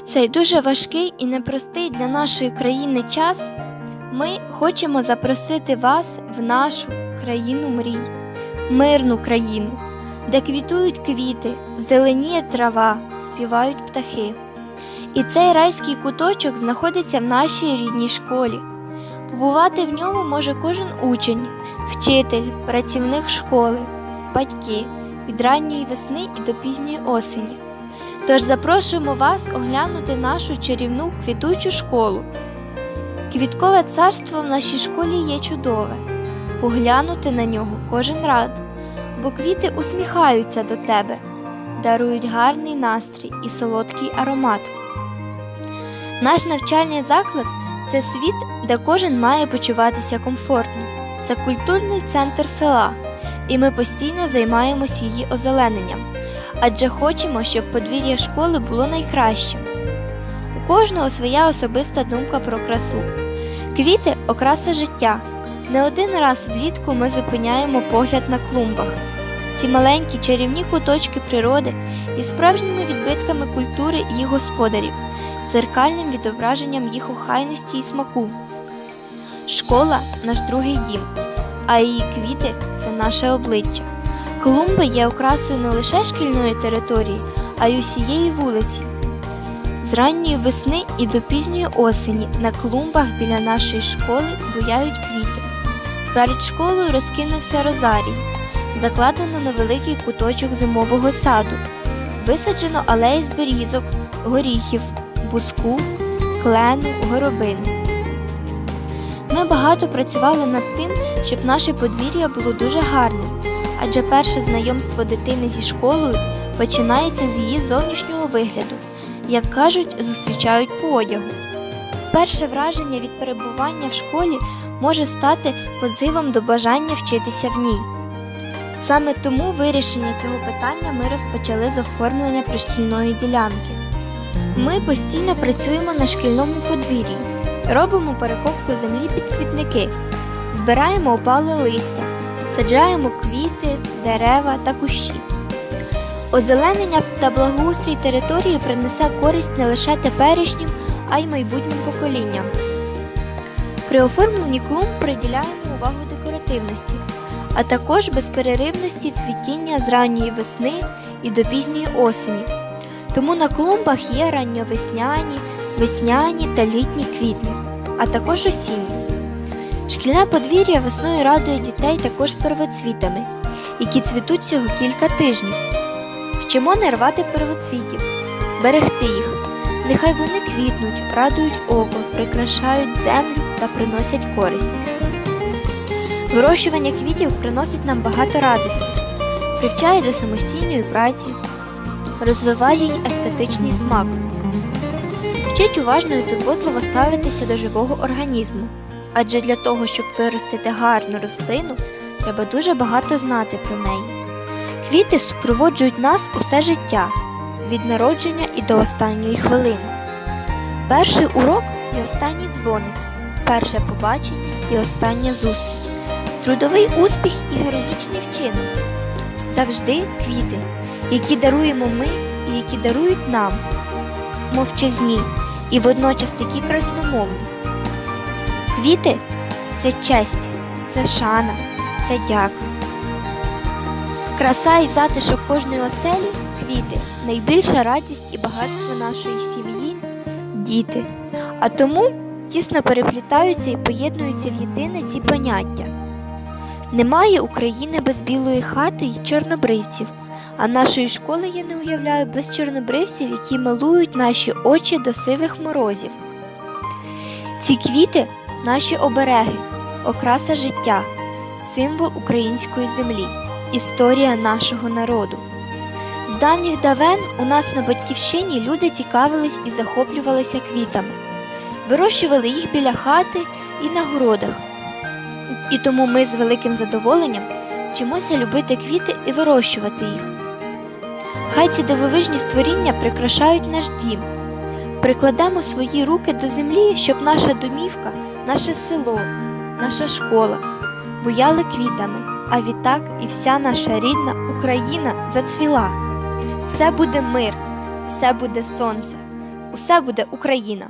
В цей дуже важкий і непростий для нашої країни час ми хочемо запросити вас в нашу країну мрій, мирну країну, де квітують квіти, зеленіє трава, співають птахи. І цей райський куточок знаходиться в нашій рідній школі. Побувати в ньому може кожен учень, вчитель, працівник школи, батьки від ранньої весни і до пізньої осені. Тож запрошуємо вас оглянути нашу чарівну квітучу школу. Квіткове царство в нашій школі є чудове. Поглянути на нього кожен рад, бо квіти усміхаються до тебе, дарують гарний настрій і солодкий аромат. Наш навчальний заклад це світ, де кожен має почуватися комфортно. Це культурний центр села, і ми постійно займаємось її озелененням, адже хочемо, щоб подвір'я школи було найкращим. У кожного своя особиста думка про красу. Квіти окраса життя. Не один раз влітку ми зупиняємо погляд на клумбах. Ці маленькі чарівні куточки природи і справжніми відбитками культури їх господарів, дзеркальним відображенням їх охайності і смаку. Школа наш другий дім, а її квіти це наше обличчя. Клумби є окрасою не лише шкільної території, а й усієї вулиці. З ранньої весни і до пізньої осені на клумбах біля нашої школи буяють квіти. Перед школою розкинувся розарій, закладено невеликий куточок зимового саду, висаджено алеї з берізок, горіхів, буску, клену, горобини. Ми багато працювали над тим, щоб наше подвір'я було дуже гарним, адже перше знайомство дитини зі школою починається з її зовнішнього вигляду як кажуть, зустрічають по одягу. Перше враження від перебування в школі може стати позивом до бажання вчитися в ній. Саме тому вирішення цього питання ми розпочали з оформлення пришкільної ділянки. Ми постійно працюємо на шкільному подвір'ї, робимо перекопку землі під квітники, збираємо опале листя, саджаємо квіти, дерева та кущі. Озеленення та благоустрій території принесе користь не лише теперішнім, а й майбутнім поколінням. При оформленні клумб приділяємо увагу декоративності, а також безперервності цвітіння з ранньої весни і до пізньої осені. Тому на клумбах є ранньовесняні, весняні та літні квітни, а також осінні. Шкільне подвір'я весною радує дітей також первоцвітами, які цвітуть всього кілька тижнів. Вчимо не рвати первоцвітів, берегти їх. Нехай вони квітнуть, радують око, прикрашають землю та приносять користь. Вирощування квітів приносить нам багато радості, привчає до самостійної праці, розвиває й естетичний смак, вчить уважно і турботливо ставитися до живого організму. Адже для того, щоб виростити гарну рослину, треба дуже багато знати про неї. Квіти супроводжують нас усе життя від народження і до останньої хвилини. Перший урок і останній дзвоник, перше побачення і остання зустріч, трудовий успіх і героїчний вчинок. Завжди квіти, які даруємо ми і які дарують нам, мовчазні і водночас такі красномовні. Квіти це честь, це шана, це дяка. Краса і затишок кожної оселі квіти найбільша радість і багатство нашої сім'ї діти. А тому тісно переплітаються і поєднуються в єдине ці поняття. Немає України без білої хати й чорнобривців, а нашої школи я не уявляю без чорнобривців, які милують наші очі до сивих морозів. Ці квіти наші обереги, окраса життя, символ української землі історія нашого народу. З давніх давен у нас на батьківщині люди цікавились і захоплювалися квітами, вирощували їх біля хати і на городах. І тому ми з великим задоволенням вчимося любити квіти і вирощувати їх. Хай ці дивовижні створіння прикрашають наш дім. Прикладемо свої руки до землі, щоб наша домівка, наше село, наша школа буяли квітами а відтак і вся наша рідна Україна зацвіла. Все буде мир, все буде сонце, усе буде Україна.